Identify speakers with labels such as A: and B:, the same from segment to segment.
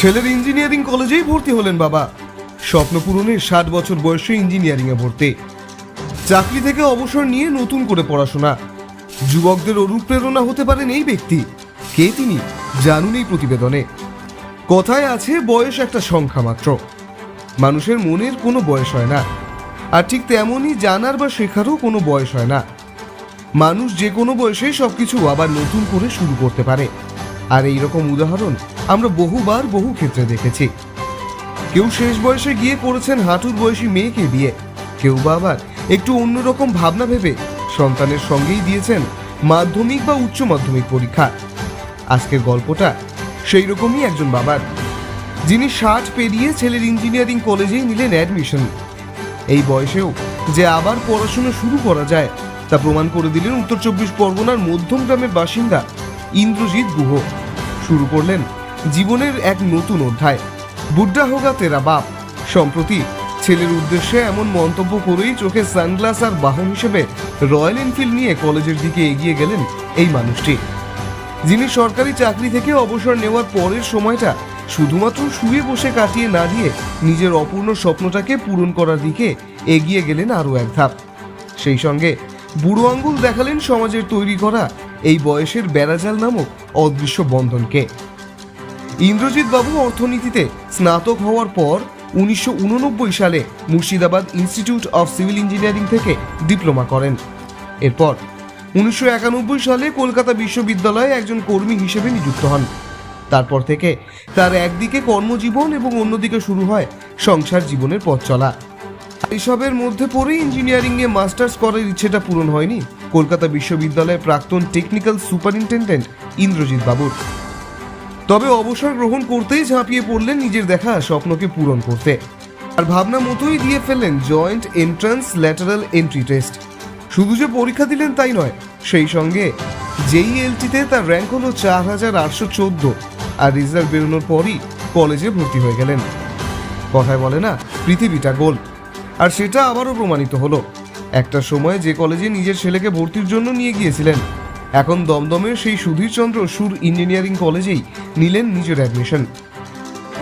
A: ছেলের ইঞ্জিনিয়ারিং কলেজেই ভর্তি হলেন বাবা। স্বপ্ন পূরণে ষাট বছর বয়সে ইঞ্জিনিয়ারিং এ ভর্তি। চাকরি থেকে অবসর নিয়ে নতুন করে পড়াশোনা। যুবকদের অনুপ্রেরণা হতে পারেন এই ব্যক্তি। কে তিনি, জানুন এই প্রতিবেদনে। কথায় আছে, বয়স একটা সংখ্যা মাত্র। মানুষের মনের কোনো বয়স হয় না। আর ঠিক তেমনই জানার বা শেখারও কোনো বয়স হয় না। মানুষ যে কোনো বয়সে সবকিছু আবার নতুন করে শুরু করতে পারে। আর এই রকম উদাহরণ আমরা বহুবার বহু ক্ষেত্রে দেখেছি। কেউ শেষ বয়সে গিয়ে করেছেন হাঁটুর বয়সী মেয়েকে বিয়ে কেউ বা আবার একটু অন্যরকম ভাবনা ভেবে সন্তানের সঙ্গেই দিয়েছেন মাধ্যমিক বা উচ্চ মাধ্যমিক পরীক্ষা। আজকের গল্পটা সেই রকমই একজন বাবার। যিনি ষাট পেরিয়ে ছেলের ইঞ্জিনিয়ারিং কলেজেই নিলেন অ্যাডমিশন। এই বয়সেও যে আবার পড়াশুনো শুরু করা যায়, তা প্রমাণ করে দিলেন উত্তর চব্বিশ পরগনার মধ্যম গ্রামের বাসিন্দা ইন্দ্রজিৎ গুহ। শুরু করলেন জীবনের এক নতুন অধ্যায়। বুড্ডা হোগা তেরা বাপ। সম্প্রতি ছেলের উদ্দেশ্যে এমন মন্তব্য করেই চোখে সানগ্লাস আর বাহন হিসেবে রয়্যাল এনফিল্ড নিয়ে কলেজের দিকে এগিয়ে গেলেন এই মানুষটি। যিনি সরকারি চাকরি থেকে অবসর নেওয়ার পরের সময়টা শুধুমাত্র শুয়ে বসে কাটিয়ে না দিয়ে নিজের অপূর্ণ স্বপ্নটাকে পূরণ করার দিকে এগিয়ে গেলেন আরও এক ধাপ। সেই সঙ্গে বুড়ো আঙ্গুল দেখালেন সমাজের তৈরি করা এই বয়সের বেড়াজাল নামক অদৃশ্য বন্ধনকে। ইন্দ্রজিৎ বাবু অর্থনীতিতে স্নাতক হওয়ার পর উনিশশো উননব্বই সালে Murshidabad institute of civil engineering থেকে ডিপ্লোমা করেন। এরপর উনিশশো একানব্বই সালে কলকাতা বিশ্ববিদ্যালয়ে একজন কর্মী হিসেবে নিযুক্ত হন। তারপর থেকে তার একদিকে কর্মজীবন এবং অন্যদিকে শুরু হয় সংসার জীবনের পথ চলা। এসবের মধ্যে পড়ে ইঞ্জিনিয়ারিংয়ে মাস্টার্স করার ইচ্ছেটা পূরণ হয়নি কলকাতা বিশ্ববিদ্যালয়ের প্রাক্তন টেকনিক্যাল সুপারিনটেন্ডেন্ট ইন্দ্রজিৎ বাবুর তবে অবসর গ্রহণ করতেই ঝাঁপিয়ে পড়লেন নিজের দেখা স্বপ্নকে পূরণ করতে। আর ভাবনা মতোই দিয়ে ফেললেন joint entrance lateral entry test শুধু যে পরীক্ষা দিলেন তাই নয়, সেই সঙ্গে যেই এলটিতে তার র্যাঙ্ক হলো চার হাজার আটশো চোদ্দ আর রেজাল্ট বেরোনোর পরই কলেজে ভর্তি হয়ে গেলেন। কথায় বলে না, পৃথিবীটা গোল। আর সেটা আবারও প্রমাণিত হলো। একটা সময় যে কলেজে নিজের ছেলেকে ভর্তির জন্য নিয়ে গিয়েছিলেন এখন দমদমের সেই সুধীরচন্দ্র সুর ইঞ্জিনিয়ারিং কলেজেই নিলেন নিজের অ্যাডমিশন।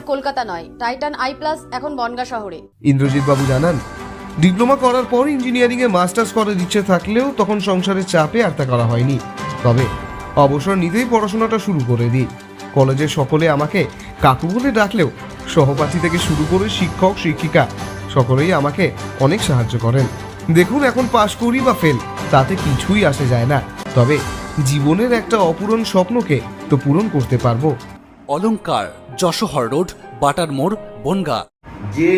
B: কলকাতা নয় টাইটান আই প্লাস এখন বনগা শহরে।
A: ইন্দ্রজিৎ বাবু জানান ডিপ্লোমা করার পর ইঞ্জিনিয়ারিং এ মাস্টার্স করার ইচ্ছে থাকলেও তখন সংসারের চাপে আর তা করা হয়নি। তবে অবসর নিতেই পড়াশোনাটা শুরু করে দিই কলেজের সকলে আমাকে কাকু বলে ডাকলেও সহপাঠী থেকে শুরু করে শিক্ষক শিক্ষিকা সকলেই আমাকে অনেক সাহায্য করেন। দেখুন এখন পাশ করি বা ফেল তাতে কিছুই আসে যায় না। তবে জীবনের একটা অপূরণ স্বপ্নকে তো পূরণ করতে পারব।
C: অলংকার যশোহর রোড বাটার মোড় বনগা।
D: যে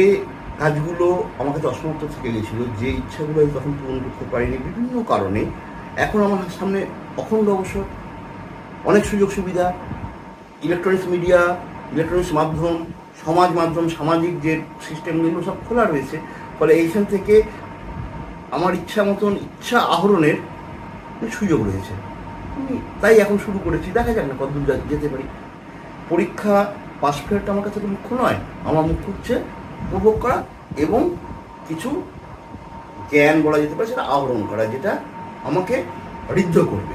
D: কাজগুলো আমার কাছে অসমর্থ থেকে গেছিল যে ইচ্ছাগুলো আমি তখন পূরণ করতে পারিনি বিভিন্ন কারণে এখন আমার সামনে অখণ্ড অবসর অনেক সুযোগ সুবিধা ইলেকট্রনিক্স মিডিয়া ইলেকট্রনিক্স মাধ্যম সমাজ মাধ্যম সামাজিক যে সিস্টেমগুলো সব খোলা রয়েছে ফলে এইখান থেকে আমার ইচ্ছা মতন ইচ্ছা আহরণের সুযোগ রয়েছে। তাই এখন শুরু করেছি। দেখা যাক না কতদূর যেতে পারি। পরীক্ষা পাস ফেয়ারটা আমার কাছে তো মুখ্য নয়। আমার মুখ্য হচ্ছে উপভোগ করা এবং কিছু জ্ঞান বলা যেতে পারে, সেটা আহরণ করা, যেটা আমাকে ঋদ্ধ করবে।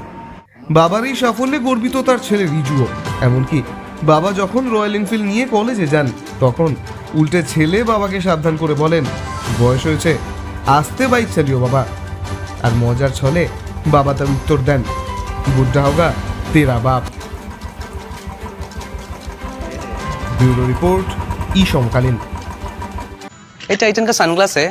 A: বাবার এই সাফল্যে গর্বিত তার ছেলে রিজুও। এমনকি বাবা যখন রয়্যাল এনফিল্ড নিয়ে কলেজে যান, তখন উল্টে ছেলে বাবাকে সাবধান করে বলেন, বয়স হয়েছে, আসতে বাইক চালিও বাবা। আর মজার ছলে বাবা তার উত্তর দেন বুড্ডা হোগা তেরা বাপ ব্যুরো রিপোর্ট ই সমকালীন
E: ये टाइटन का सनग्लास है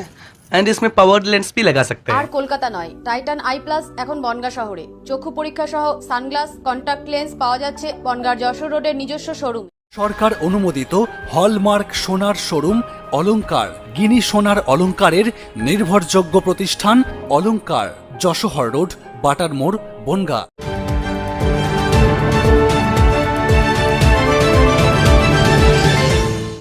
E: एंड इसमें पावर लेंस भी लगा सकते
B: আর
E: हैं
B: কলকাতা নয় টাইটান আই প্লাস এখন বনগা শহরে চক্ষু পরীক্ষা সহ সানগ্লাস কন্টাক্ট লেন্স পাওয়া যাচ্ছে বনগার যশোর রোডের নিজস্ব শোরুম
C: সরকার অনুমোদিত হলমার্ক সোনার শোরুম অলংকার গিনি সোনার অলংকারের নির্ভরযোগ্য প্রতিষ্ঠান অলংকার যশোহর রোড বাটার মোড় বনগা